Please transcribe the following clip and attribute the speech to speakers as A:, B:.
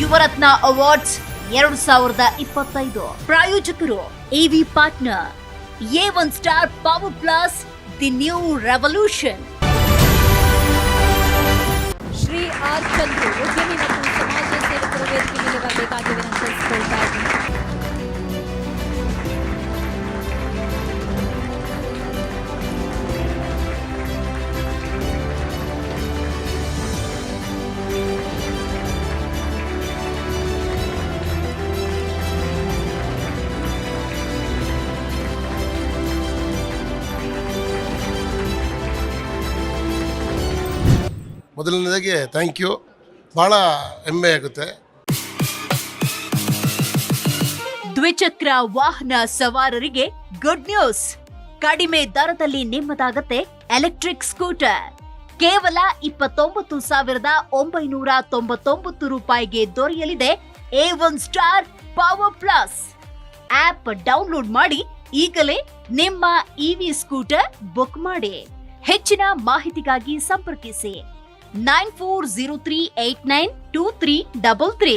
A: Yuvarathna awards ಎರಡು ಸಾವಿರದ ಇಪ್ಪತ್ತೈದು. ಪ್ರಾಯೋಜಕರು AV partner A one star power plus the new revolution
B: Shri R Chandru, ಉದ್ಯಮಿ ಮತ್ತು ಸಮಾಜ ಸೇವಕರ ವೇದಿಕೆ ಮೇಲೆ ಬರಬೇಕಾಗಿ ತಿಳಿಸ್ಕೊಳ್ತಾ ಇದ್ದೀನಿ.
C: ಮೊದಲನೇದಾಗಿ ಥ್ಯಾಂಕ್ ಯು ಭಾಳ ಹೆಮ್ಮೆ ಆಗುತ್ತೆ.
A: ದ್ವಿಚಕ್ರ ವಾಹನ ಸವಾರರಿಗೆ ಗುಡ್ ನ್ಯೂಸ್ ಕಡಿಮೆ ದರದಲ್ಲಿ ನಿಮ್ಮದಾಗತ್ತೆ ಎಲೆಕ್ಟ್ರಿಕ್ ಸ್ಕೂಟರ್ ಕೇವಲ ಇಪ್ಪತ್ತೊಂಬತ್ತು ಸಾವಿರದ ಒಂಬೈನೂರ ತೊಂಬತ್ತೊಂಬತ್ತು ರೂಪಾಯಿಗೆ ದೊರೆಯಲಿದೆ A one star power plus app download ಮಾಡಿ ಈಗಲೇ ನಿಮ್ಮ ಇವಿ ಸ್ಕೂಟರ್ ಬುಕ್ ಮಾಡಿ. ಹೆಚ್ಚಿನ ಮಾಹಿತಿಗಾಗಿ ಸಂಪರ್ಕಿಸಿ. nine four zero three eight nine two three double three